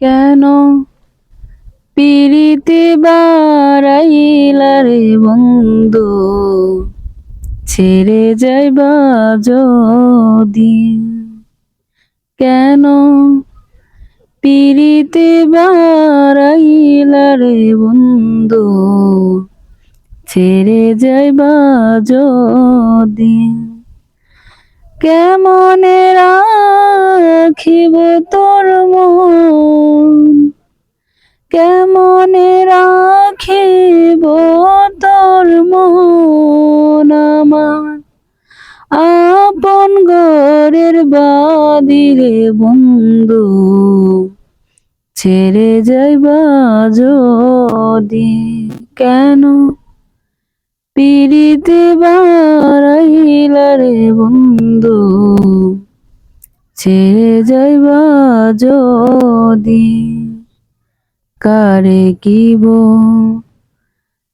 কেন? পিরিতি বারাইলা রে বন্ধু, ছেড়ে যাইবা যদি। কেন? পিরিতি বারাইলা রে বন্ধু, ছেড়ে যাইবা যদি। কেমনে রাখিব তোর কেমনে রাখিব তোর মন আমার? আপন ঘরের বাদিরে বন্ধু, ছেড়ে যাইবা যদি কেন? পিড়িতে বারাইলা রে বন্ধু, ছেড়ে যাইবা যদি কারে কিব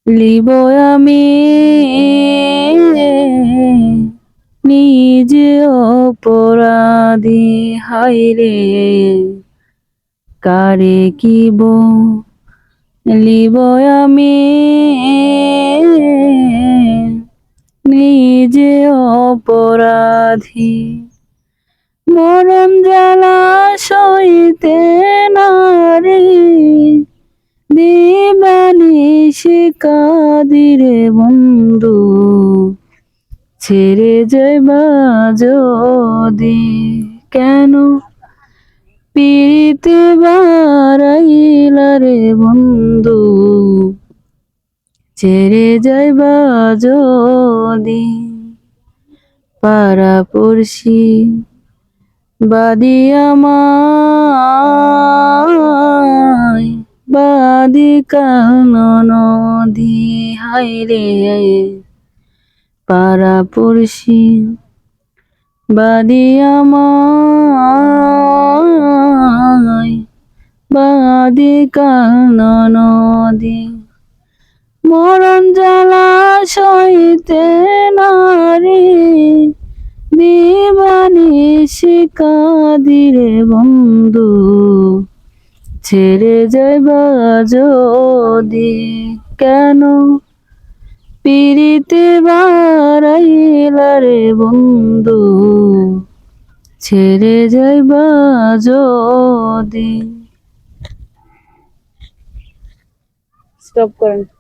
লিব আমি নিজে অপরাধী হাইরে কারে কিব লিব আমি নিজে অপরাধী। মরণ জ্বালা সইতে নারে সে কাদিরে বন্ধু, ছেড়ে যাইবা যদি কেন? পিড়িতে বারাইলা রে বন্ধু, ছেড়ে যাইবা যদি পাড়া পড়শি, বাদি নদী বাদি আমায় নদী। মরণ জ্বালা সইতে নারী দিবানি শিকাদিরে বন্ধু। ছেড়ে যাইবা যদি? কেন? পিড়িতে বারাইলা রে বন্ধু ছেড়ে যাইবা যদি? স্টপ করেন।